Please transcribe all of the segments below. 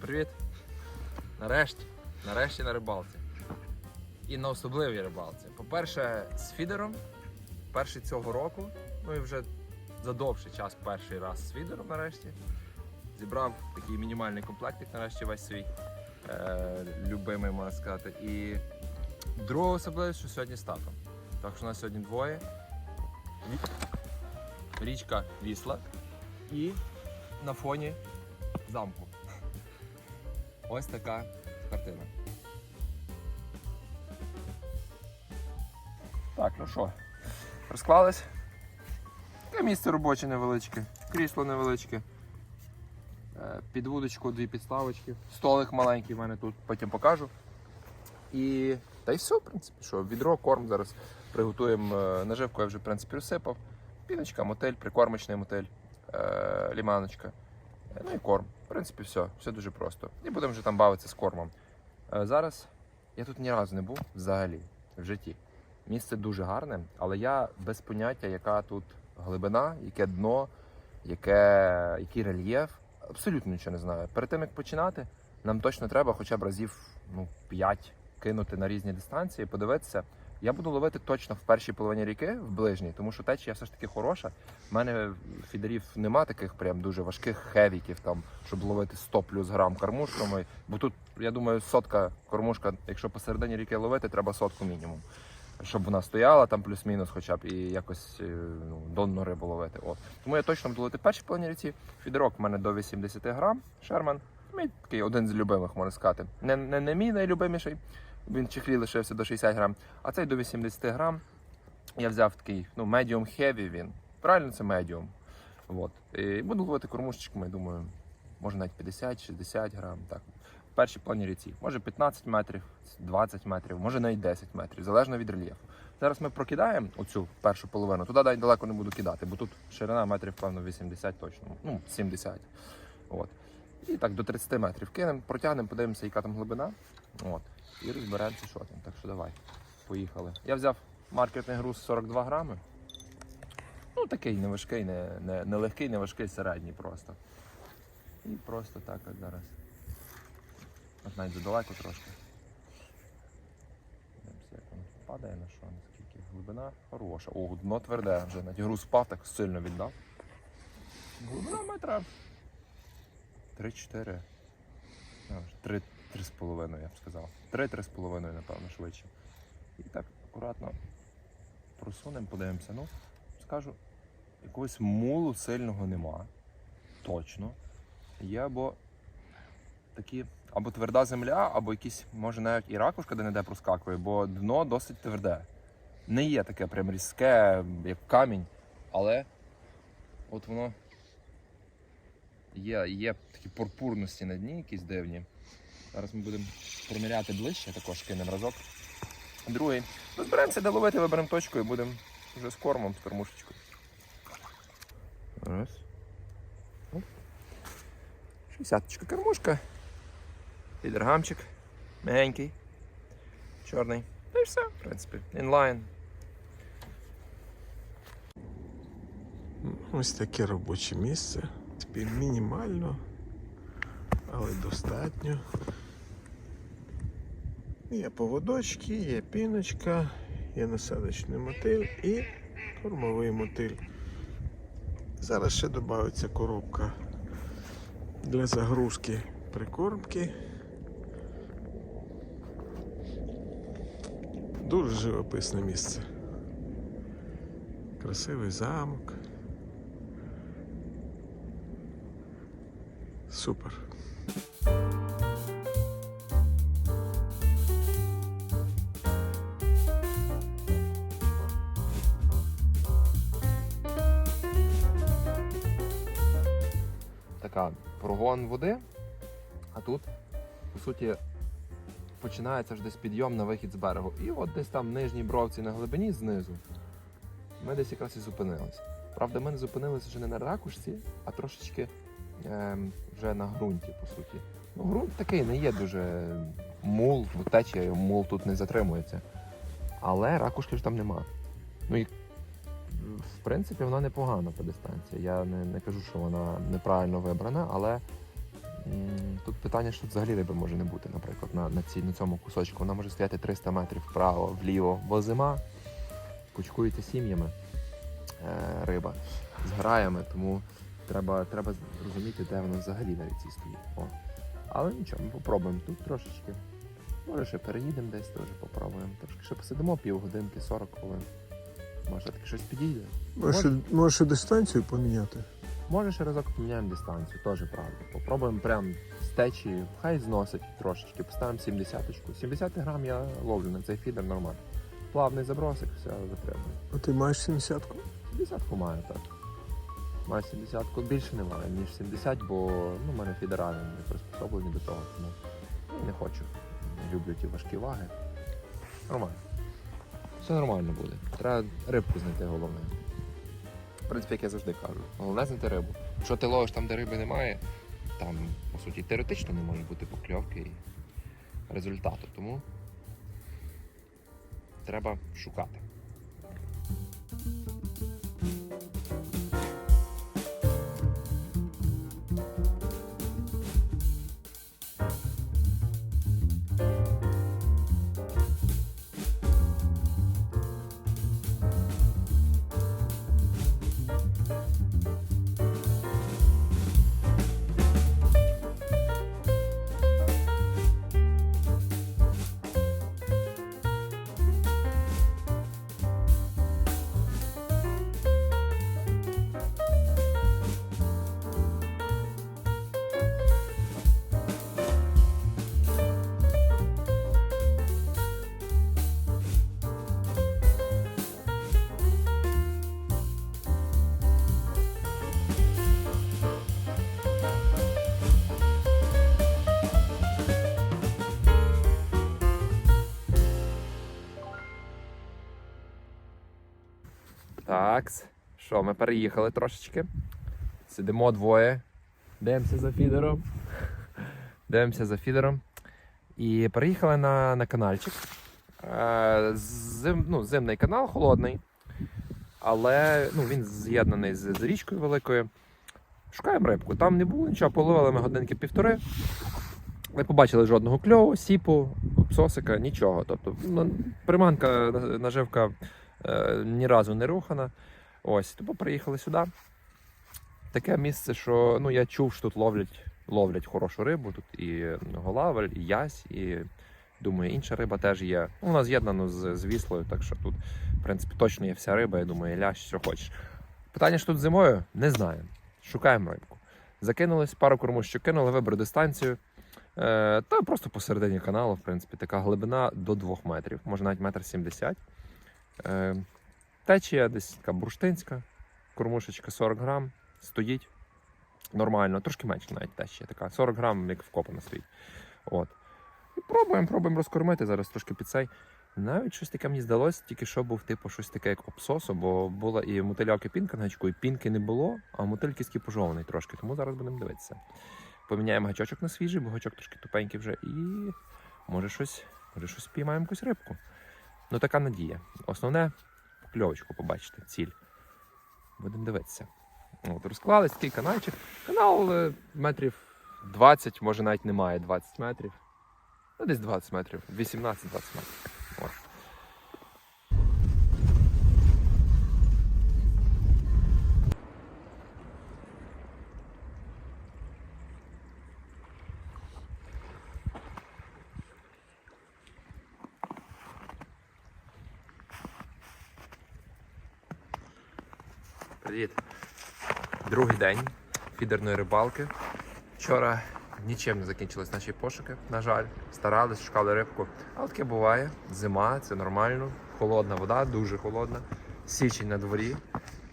привіт! Нарешті, нарешті на рибалці. І на особливій рибалці. По-перше, з фідером, перший цього року, ну і вже за довший час перший раз з фідером нарешті. Зібрав такий мінімальний комплектик, нарешті весь свій е, любимий, можна сказати. І друга особливість, що сьогодні з татом. Так що у нас сьогодні двоє. Річка Вісла і на фоні замку. Ось така картина. Так, ну що, розклались. Таке місце робоче невеличке, крісло невеличке. Е, Під вудочку дві підставочки. Столик маленький в мене тут, потім покажу. І та й все, в принципі, що відро, корм зараз приготуємо е, наживку, я вже в принципі розсипав. Піночка, мотель, прикормочний мотель, е, ліманочка. Ну і корм. В принципі, все. Все дуже просто. І будемо вже там бавитися з кормом. Е, Зараз я тут ні разу не був взагалі в житті. Місце дуже гарне, але я без поняття, яка тут глибина, яке дно, яке, який рельєф. Абсолютно нічого не знаю. Перед тим як починати, нам точно треба хоча б разів ну, 5 кинути на різні дистанції, подивитися. Я буду ловити точно в першій половині ріки, в ближній, тому що течія все ж таки хороша. У мене фідерів нема таких прям дуже важких хевіків, там, щоб ловити 100 плюс грам кормушками. Бо тут, я думаю, сотка кормушка, якщо посередині ріки ловити, треба сотку мінімум. Щоб вона стояла там плюс-мінус, хоча б і якось е, ну, донну рибу ловити. От. Тому я точно буду ловити в першій половині ріці. Фідерок в мене до 80 грам. Шерман. Мій такий один з любимих, можна сказати. Не, не, не мій найлюбиміший. Він чехлі лишився до 60 грам, а цей до 80 грам. Я взяв такий, ну, medium heavy він. Правильно, це medium. От. І буду ловити кормушечками, думаю, може навіть 50-60 грам. Так. В першій плані ріці. Може 15 метрів, 20 метрів, може навіть 10 метрів, залежно від рельєфу. Зараз ми прокидаємо оцю першу половину, туди навіть далеко не буду кидати, бо тут ширина метрів, певно, 80 точно, ну, 70. От. І так до 30 метрів кинемо, протягнемо, подивимося, яка там глибина. От. І розберемося, що там. Так що давай, поїхали. Я взяв маркетний груз 42 грами. Ну, такий не важкий, не, не, не легкий, не важкий, середній просто. І просто так от зараз. От навіть задалеко трошки. Дивимося, як воно падає на що, наскільки глибина хороша. О, дно тверде, вже навіть груз впав, так сильно віддав. Глибина метра 3-4. Ну, Три, три з половиною, я б сказав. Три-три з половиною, напевно, швидше. І так акуратно просунемо, подивимося. Ну, скажу, якогось мулу сильного нема. Точно. Є або такі, або тверда земля, або якісь, може, навіть і ракушка де-не-де проскакує, бо дно досить тверде. Не є таке прям різке, як камінь, але от воно є, є такі пурпурності на дні, якісь дивні. Зараз ми будемо проміряти ближче, також кинемо разок. Другий. Розберемося, де ловити, виберемо точку і будемо вже з кормом, з кормушечкою. Раз. Оп. Шістдесяточка кормушка. Підергамчик. Мягенький. Чорний. Та й все, в принципі. Інлайн. Ось таке робоче місце. Тепер мінімально, але достатньо. Є поводочки, є піночка, є насадочний мотиль і кормовий мотиль. Зараз ще додається коробка для загрузки прикормки. Дуже живописне місце. Красивий замок. Супер. Така прогон води, а тут, по суті, починається ж десь підйом на вихід з берегу. І от десь там в нижній бровці на глибині знизу ми десь якраз і зупинилися. Правда, ми не зупинилися вже не на ракушці, а трошечки ем, вже на ґрунті, по суті. Ну, ґрунт такий не є дуже мул, течія, мул тут не затримується. Але ракушки ж там нема. Ну в принципі, вона непогана по дистанції. Я не, не кажу, що вона неправильно вибрана, але Тут питання, що взагалі риби може не бути, наприклад, на, на, цій, на цьому кусочку. Вона може стояти 300 метрів вправо, вліво, бо зима кучкується сім'ями е, риба з граями, тому треба, треба розуміти, де вона взагалі на ріці стоїть. О. Але нічого, ми попробуємо тут трошечки. Може ще переїдемо десь теж попробуємо. Трошки ще посидимо півгодинки, 40 хвилин. Може таки щось підійде. Може, може дистанцію поміняти? Може ще разок поміняємо дистанцію, теж правда. Попробуємо прям з течії, хай зносить трошечки, поставимо 70-очку. 70 грам я ловлю на цей фідер нормально. Плавний забросик, все витримує. А ти маєш 70-ку? 70-ку маю, так. Маю 70-ку, більше немає, ніж 70, бо ну, в мене фідеральні не приспособлені до того, тому не хочу. Не люблю ті важкі ваги. Нормально. Все нормально буде. Треба рибку знайти головне. В принципі, як я завжди кажу, головне знайти рибу. Якщо ти ловиш там, де риби немає, там, по суті, теоретично не може бути покльовки і результату. Тому треба шукати. Так, що, ми переїхали трошечки. Сидимо двоє. Дивимося за фідером. Дивимося за фідером. І переїхали на, на каналчик. Е, Зим, ну, зимний канал, холодний. Але ну, він з'єднаний з, з річкою великою. Шукаємо рибку. Там не було нічого, половили ми годинки півтори. Не побачили жодного кльову, сіпу, псосика, нічого. Тобто ну, приманка, наживка ні разу не рухана. Ось, тому приїхали сюди. Таке місце, що ну, я чув, що тут ловлять, ловлять хорошу рибу. Тут і голавель, і ясь, і думаю, інша риба теж є. Ну, у нас з'єднано з, з віслою, так що тут, в принципі, точно є вся риба, я думаю, лящ, що хочеш. Питання, що тут зимою, не знаю. Шукаємо рибку. Закинулись, пару кормушчик кинули, вибрали дистанцію. Е, та просто посередині каналу, в принципі, така глибина до 2 метрів, може навіть метр сімдесят. Е, течія десь така бурштинська, кормушечка 40 грам, стоїть нормально, трошки менше навіть течія така, 40 грам, як вкопана стоїть. От. І пробуємо, пробуємо розкормити зараз трошки під цей. Навіть щось таке мені здалося, тільки що був типу щось таке, як обсосо, бо була і мотиляки пінка на гачку, і пінки не було, а мотильки скіпожований трошки, тому зараз будемо дивитися. Поміняємо гачочок на свіжий, бо гачок трошки тупенький вже, і може щось, може щось спіймаємо якусь рибку. Ну така надія. Основне кльовочку побачити, ціль. Будемо дивитися. От, розклались такий каналчик. Канал е, метрів 20, може навіть немає 20 метрів. Ну, десь 20 метрів, 18-20 метрів. От. Привіт. Другий день фідерної рибалки. Вчора нічим не закінчились наші пошуки. На жаль, старались, шукали рибку. Але таке буває. Зима, це нормально. Холодна вода, дуже холодна. Січень на дворі,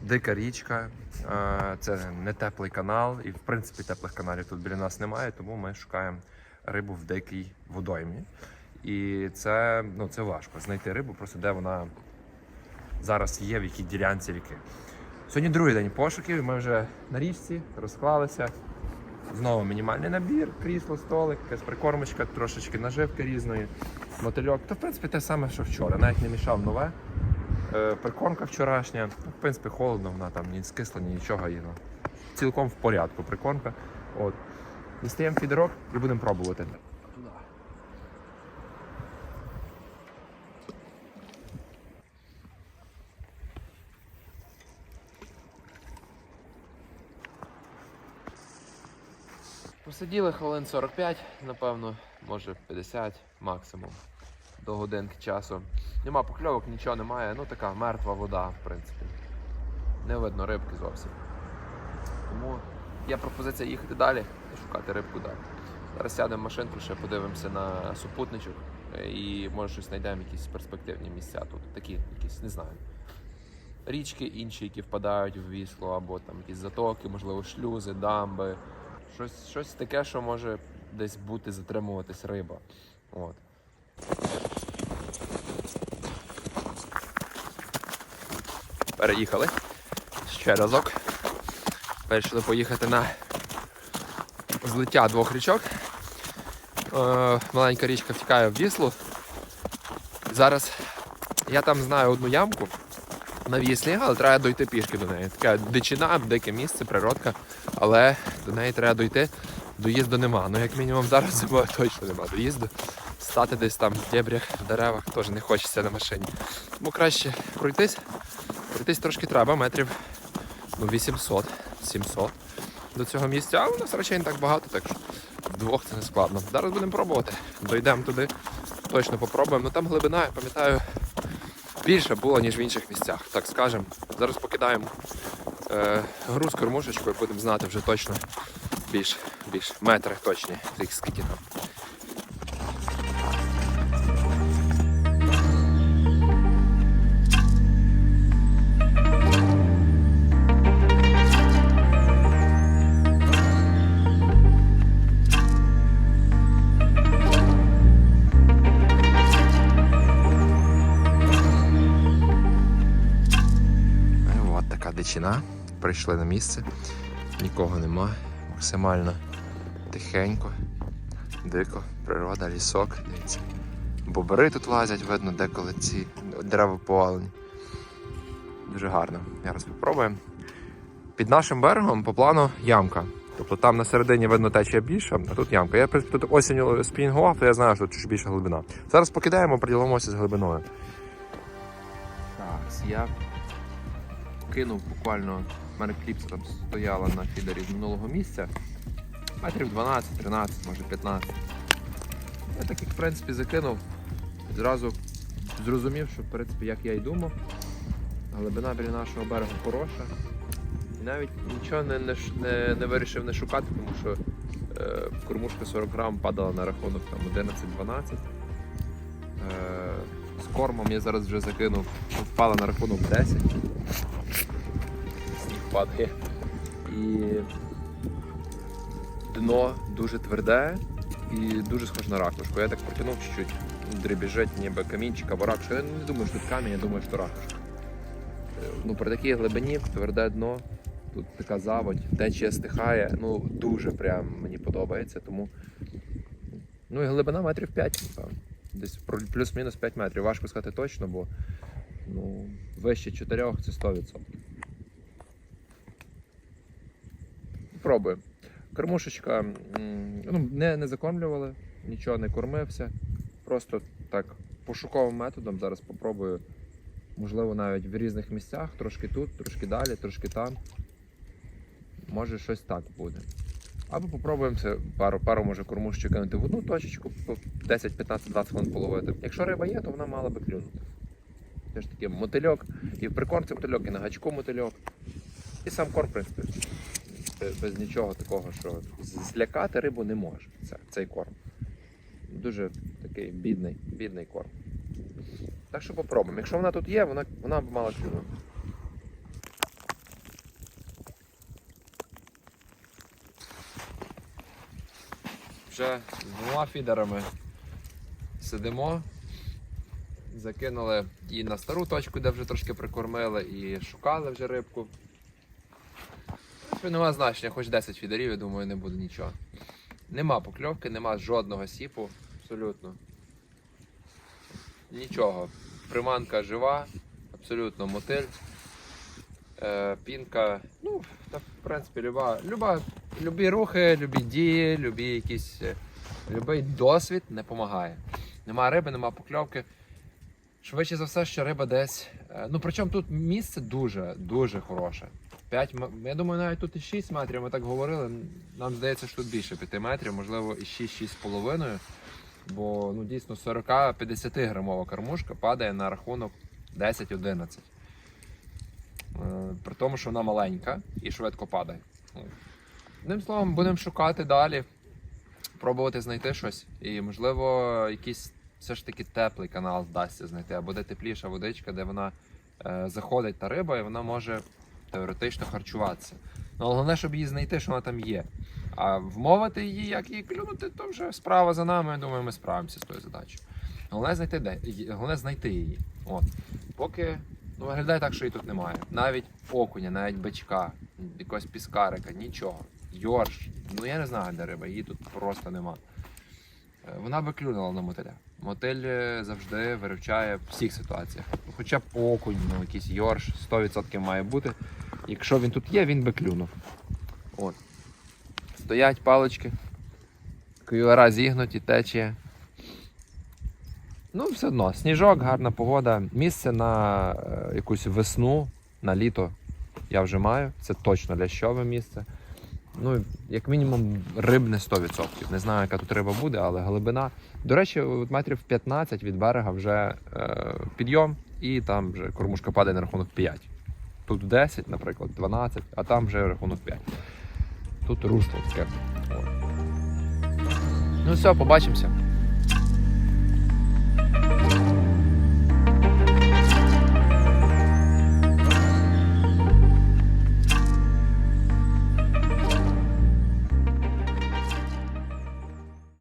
дика річка. Е, Це не теплий канал, і в принципі теплих каналів тут біля нас немає, тому ми шукаємо рибу в дикій водоймі. І це, ну, це важко знайти рибу, просто де вона зараз є, в якій ділянці ріки. Сьогодні другий день пошуків, ми вже на річці розклалися. Знову мінімальний набір, крісло, столик, якась прикормочка, трошечки наживки різної, мотильок. То, в принципі, те саме, що вчора. Навіть не мішав нове. Е, прикормка вчорашня. Ну, В принципі, холодно, вона там ні скисла, ні нічого. І, ну, цілком в порядку прикормка. От. Дістаємо фідерок і будемо пробувати. Посиділи хвилин 45, напевно, може 50 максимум до годинки часу. Нема покльовок, нічого немає. Ну така мертва вода, в принципі. Не видно рибки зовсім. Тому є пропозиція їхати далі і шукати рибку далі. Зараз сядемо в машинку, ще подивимося на супутничок е, і може щось знайдемо, якісь перспективні місця тут. Такі, якісь, не знаю. Річки інші, які впадають в вісло, або там якісь затоки, можливо, шлюзи, дамби. Щось, щось таке, що може десь бути, затримуватись риба. От. Переїхали. Ще разок. Вирішили поїхати на злиття двох річок. Е, маленька річка втікає в віслу. Зараз я там знаю одну ямку на віслі, але треба дойти пішки до неї. Така дичина, дике місце, природка, але до неї треба дойти. Доїзду нема. Ну, як мінімум, зараз зимою точно нема доїзду. Стати десь там в дебрях, в деревах теж не хочеться на машині. Тому краще пройтись. Пройтись трошки треба, метрів ну, 800, 700 до цього місця, а у нас речей не так багато, так що вдвох це не складно. Зараз будемо пробувати. Дойдемо туди, точно попробуємо. Ну там глибина, я пам'ятаю, більше було, ніж в інших місцях, так скажемо. Зараз покидаємо е, груз з кормушечкою, будемо знати вже точно більш, більш метри точні, скільки там. От. Прийшли на місце, нікого нема, максимально тихенько, дико, природа, лісок, дивіться. Бобри тут лазять, видно, деколи ці дерева повалені. Дуже гарно. Зараз спробуємо. Під нашим берегом по плану ямка. Тобто там на середині видно течія більше, а тут ямка. Я тут осінню спінгував, то я знаю, що тут більша глибина. Зараз покидаємо, приділимося з глибиною. Так, я кинув буквально, в мене кліпса там стояла на фідері з минулого місця. Метрів 12, 13, може 15. Я так як в принципі закинув, зразу зрозумів, що в принципі, як я й думав, глибина біля нашого берегу хороша. І навіть нічого не, не, не, не вирішив не шукати, тому що е, кормушка 40 грам падала на рахунок там 11-12. Е, з кормом я зараз вже закинув, впала на рахунок 10 сніг падає. І дно дуже тверде і дуже схоже на ракушку. Я так протягнув чуть-чуть, дребіжить ніби камінчик або ракушка. Я не думаю, що тут камінь, я думаю, що ракушка. Е, Ну, при такій глибині тверде дно, тут така заводь, течія стихає, ну дуже прям мені подобається, тому. Ну і глибина метрів 5, напевно. Десь плюс-мінус 5 метрів. Важко сказати точно, бо ну, вище 4 це 100%. Пробуємо. Кормушечка ну, не, не закормлювали, нічого не кормився. Просто так пошуковим методом зараз попробую, можливо, навіть в різних місцях, трошки тут, трошки далі, трошки там. Може щось так буде. Або попробуємо це пару, пару може кормушечок кинути в одну точечку, 10, 15, 20 хвилин половити. Якщо риба є, то вона мала би клюнути. Це ж таки мотильок, і в прикормці мотильок, і на гачку мотильок. І сам корм, в принципі, без- нічого такого, що злякати рибу не може. Це, цей корм. Дуже такий бідний, бідний корм. Так що попробуємо. Якщо вона тут є, вона, вона б мала клюнути. Вже двома фідерами сидимо. Закинули її на стару точку, де вже трошки прикормили, і шукали вже рибку. Що нема значення, хоч 10 фідерів, я думаю, не буде нічого. Нема покльовки, нема жодного сіпу, абсолютно. Нічого. Приманка жива, абсолютно мотиль. Е, пінка, ну, та, в принципі, люба, люба любі рухи, любі дії, любі якісь. е, Любий досвід не допомагає. Нема риби, нема покльовки. Швидше за все, що риба десь. е, Ну причому тут місце дуже, дуже хороше. 5, я думаю, навіть тут і 6 метрів. Ми так говорили. Нам здається, що тут більше 5 метрів, можливо, і 6-6,5. Бо ну, дійсно 40-50 грамова кормушка падає на рахунок 10-11. Е, При тому, що вона маленька і швидко падає. Одним словом, будемо шукати далі, пробувати знайти щось. І, можливо, якийсь все ж таки теплий канал вдасться знайти, або де тепліша водичка, де вона е, заходить та риба, і вона може теоретично харчуватися. Ну, головне, щоб її знайти, що вона там є. А вмовити її, як її клюнути, то вже справа за нами. Я думаю, ми справимося з тою задачею. Головне знайти де. Головне знайти її. От. Поки ну, виглядає так, що її тут немає. Навіть окуня, навіть бичка, якогось піскарика, нічого. Йорш. Ну я не знаю, де риба, її тут просто нема. Е, Вона би клюнула на мотиля. Мотиль е, завжди виручає в всіх ситуаціях. Хоча б окунь, ну якийсь йорш 100% має бути. Якщо він тут є, він би клюнув. От. Стоять палички. Кювера зігнуті, течія. Ну, все одно, сніжок, гарна погода. Місце на е, якусь весну, на літо я вже маю. Це точно лящове місце. Ну, як мінімум, рибне 100%. Не знаю, яка тут риба буде, але глибина. До речі, от метрів 15 від берега вже е, підйом, і там вже кормушка падає на рахунок 5. Тут 10, наприклад, 12, а там вже рахунок 5. Тут русло таке. Ну все, побачимося.